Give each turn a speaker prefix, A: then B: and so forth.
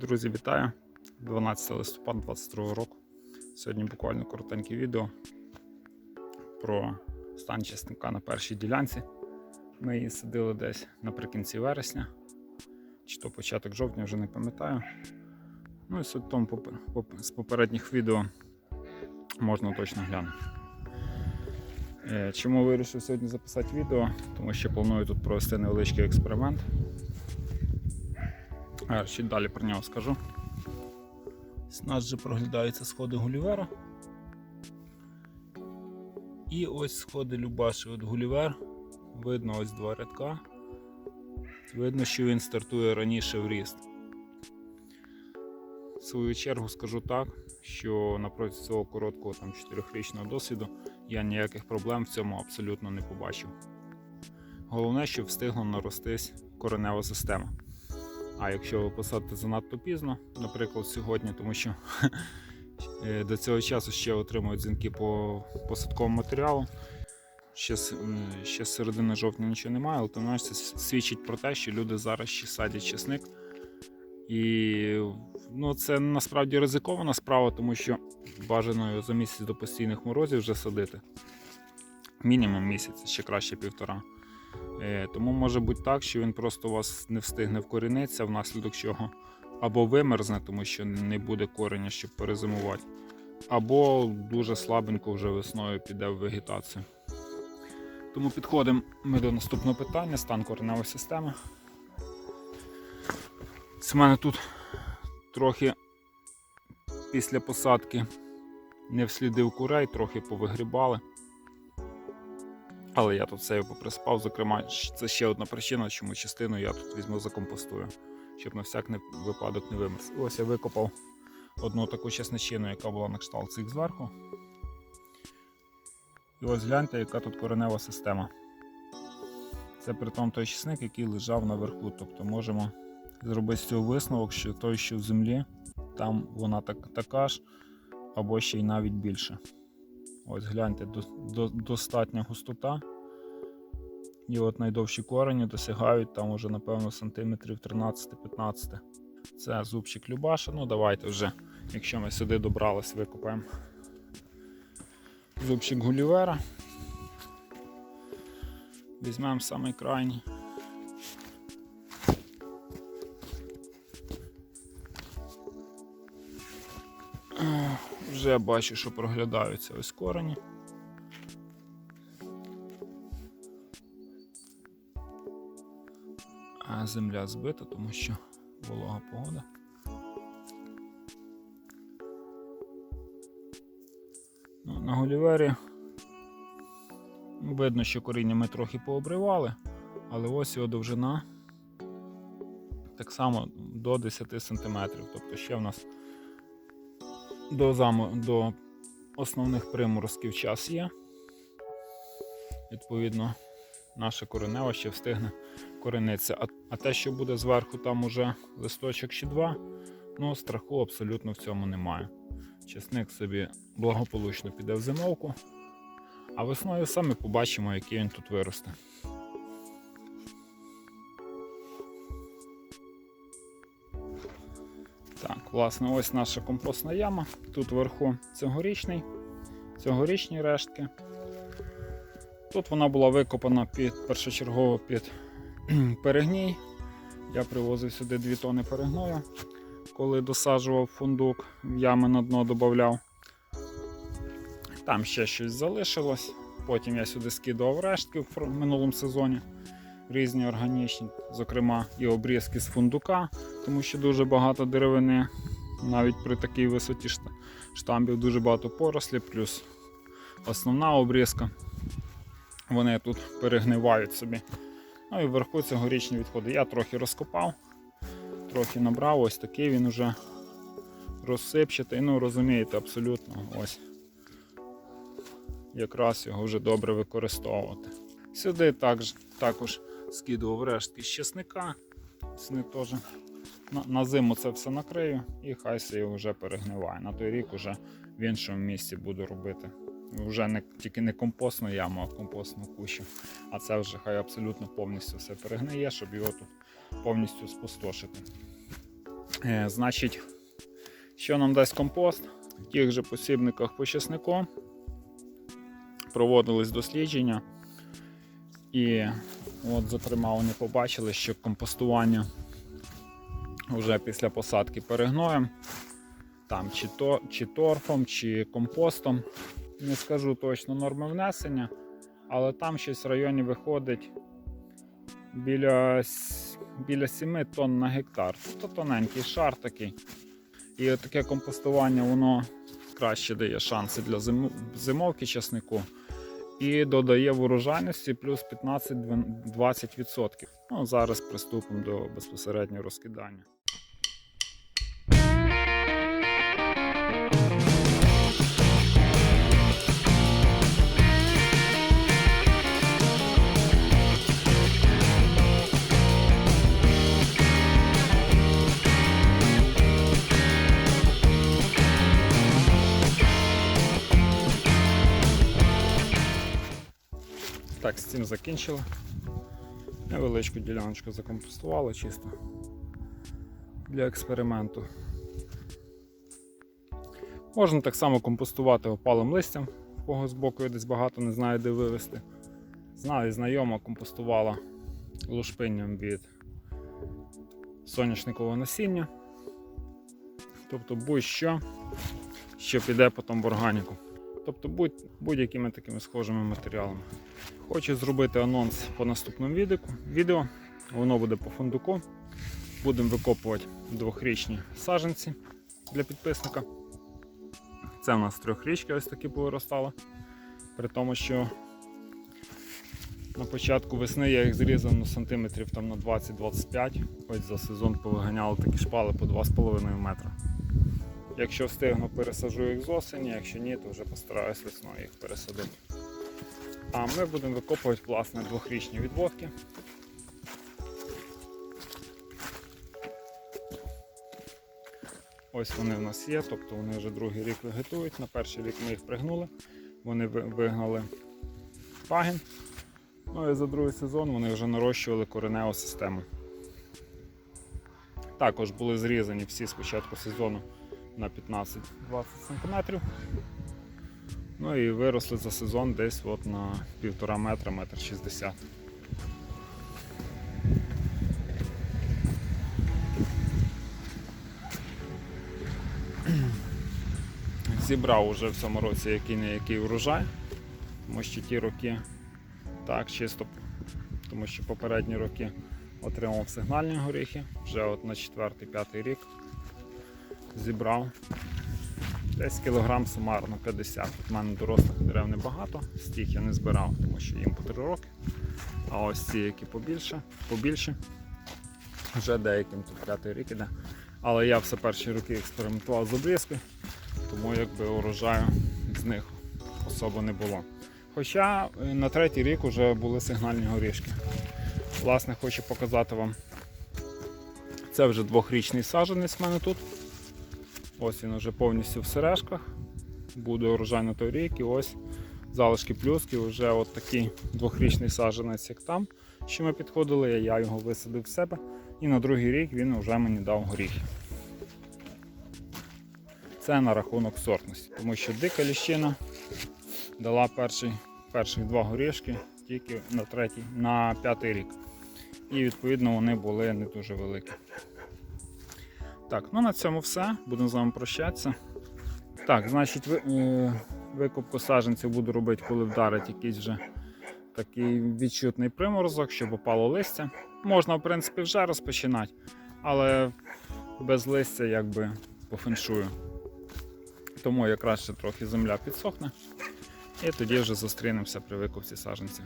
A: Друзі, вітаю! 12 листопада 2022 року. Сьогодні буквально коротеньке відео про стан часника на першій ділянці. Ми її садили десь наприкінці вересня, чи то початок жовтня, вже не пам'ятаю. Ну і суть тому з попередніх відео можна точно глянути. Е, Чому вирішив сьогодні записати відео? Тому що планую тут провести невеличкий експеримент. А, ще далі про нього скажу. Нас вже проглядаються сходи Гулівера. І ось сходи Любаші. От Гулівер. Видно ось два рядка. Видно, що він стартує раніше в ріст. В свою чергу скажу так, що напроти цього короткого там 4-річного досвіду я ніяких проблем в цьому абсолютно не побачив. Головне, щоб встигла наростись коренева система. А якщо ви посадите занадто пізно, наприклад, сьогодні, тому що е, до цього часу ще отримують дзвінки по посадковому матеріалу. Ще, ще з середини жовтня нічого немає, але менш це свідчить про те, що люди зараз ще садять чесник. І ну, це насправді ризикована справа, тому що бажано за місяць до постійних морозів вже садити. Мінімум місяць, ще краще півтора. Е, Тому може бути так, що він просто у вас не встигне вкорінитися, внаслідок чого або вимерзне, тому що не буде кореня, щоб перезимувати, або дуже слабенько вже весною піде в вегетацію. Тому підходимо ми до наступного питання: стан кореневої системи. Це в мене тут трохи після посадки не вслідив курей, трохи повигрібали. Але я тут все поприспав. Зокрема, це ще одна причина, чому частину я тут візьму закомпостую, щоб на всяк не- випадок не вимерз. Ось я викопав одну таку чесничину, яка була на кшталт цих зверху. І ось гляньте, яка тут коренева система. Це при тому той чесник, який лежав наверху. Тобто можемо зробити з цього висновок, що той, що в землі, там вона так, така ж, або ще й навіть більше. Ось гляньте, до, до, достатня густота. І от найдовші корені досягають там уже, напевно, сантиметрів 13-15. Це зубчик Любаша. Ну, давайте вже, якщо ми сюди добрались, викопаємо зубчик Гулівера. Візьмемо самий крайній. Ех, Вже бачу, що проглядаються ось корені. А земля збита, тому що волога погода. Ну, на Голівері видно, що коріння ми трохи пообривали, але ось його довжина так само до 10 см. Тобто ще в нас до, заму, до основних приморозків час є. Відповідно, наша коренева ще встигне коренитися. А, а те, що буде зверху, там уже листочок чи два, ну страху абсолютно в цьому немає. Чесник собі благополучно піде в зимовку, а весною самі побачимо, який він тут виросте. Так, власне, ось наша компостна яма. Тут вверху цьогорічний, цьогорічні рештки. Тут вона була викопана під першочергово під перегній. Я привозив сюди 2 тони перегною, коли досаджував фундук, в ями на дно додавав. Там ще щось залишилось. Потім я сюди скидував рештки в минулому сезоні. Різні органічні, зокрема і обрізки з фундука, тому що дуже багато деревини. Навіть при такій висоті штамбів дуже багато порослі, плюс основна обрізка. Вони тут перегнивають собі. Ну і вверху цьогорічні відходи. Я трохи розкопав, трохи набрав, ось такий він уже розсипчатий. Ну, розумієте, абсолютно ось. Якраз його вже добре використовувати. Сюди також, також скидував рештки з чесника. Теж на, на зиму це все накрию і хай се вже перегниває. На той рік вже в іншому місці буду робити. Вже не тільки не компостну яму, а компостну кущу. А це вже хай абсолютно повністю все перегниє, щоб його тут повністю спустошити. Е, Значить, що нам дасть компост? В тих же посібниках по чеснику проводились дослідження. І от, зокрема, вони побачили, що компостування вже після посадки перегноєм, там чи, то, чи торфом, чи компостом. Не скажу точно норми внесення, але там щось в районі виходить біля, біля 7 тонн на гектар. То тоненький шар такий. І таке компостування воно краще дає шанси для зимовки часнику. І додає в урожайності плюс 15-20%. Ну, зараз приступимо до безпосереднього розкидання. Так, з цим закінчили. Невеличку діляночку закомпостували чисто для експерименту. Можна так само компостувати опалим листям, кого з боку я десь багато не знаю, де вивезти. Знаю, знайома компостувала лушпинням від соняшникового насіння. Тобто будь-що, що піде потім в органіку. Тобто будь- будь-якими такими схожими матеріалами. Хочу зробити анонс по наступному відео. Воно буде по фундуку. Будемо викопувати двохрічні саженці для підписника. Це у нас трьохрічки ось такі повиростали. При тому, що на початку весни я їх зрізав ну, сантиметрів там, на 20-25. Ось за сезон повиганяли такі шпали по 2,5 метра. Якщо встигну, пересаджу їх з осені, якщо ні, то вже постараюсь весною їх пересадити. А ми будемо викопувати власне двохрічні відводки. Ось вони в нас є, тобто вони вже другий рік вегетують. На перший рік ми їх пригнули, вони вигнали пагін. Ну і за другий сезон вони вже нарощували кореневу систему. Також були зрізані всі з початку сезону на 15-20 см. Ну і виросли за сезон десь от на півтора метра, метр шістдесят. Зібрав уже в цьому році який не який урожай, тому що ті роки так чисто, тому що попередні роки отримав сигнальні горіхи, вже от на 4-5 рік зібрав Десь кілограм сумарно 50. У мене дорослих дерев небагато, стільки я не збирав, тому що їм по 3 роки. А ось ці, які побільше, побільше, вже деяким тут п'ятий рік іде. Але я все перші роки експериментував з обрізкою, тому якби урожаю з них особо не було. Хоча е, на третій рік вже були сигнальні горішки. Власне, хочу показати вам. Це вже двохрічний саджанець в мене тут. Ось він вже повністю в сережках. Буде урожай на той рік і ось залишки плюски, вже от такий двохрічний саджанець, як там, що ми підходили, я його висадив в себе. І на другий рік він вже мені дав горіхи. Це на рахунок сортності, тому що дика ліщина дала перший, перших два горішки тільки на третій, на п'ятий рік. І відповідно вони були не дуже великі. Так, ну на цьому все. Будемо з вами прощатися. Так, значить, ви, е, викупку саджанців буду робити, коли вдарить якийсь вже такий відчутний приморозок, щоб опало листя. Можна, в принципі, вже розпочинати, але без листя якби по феншую. Тому якраз ще трохи земля підсохне. І тоді вже зустрінемося при викупці саджанців.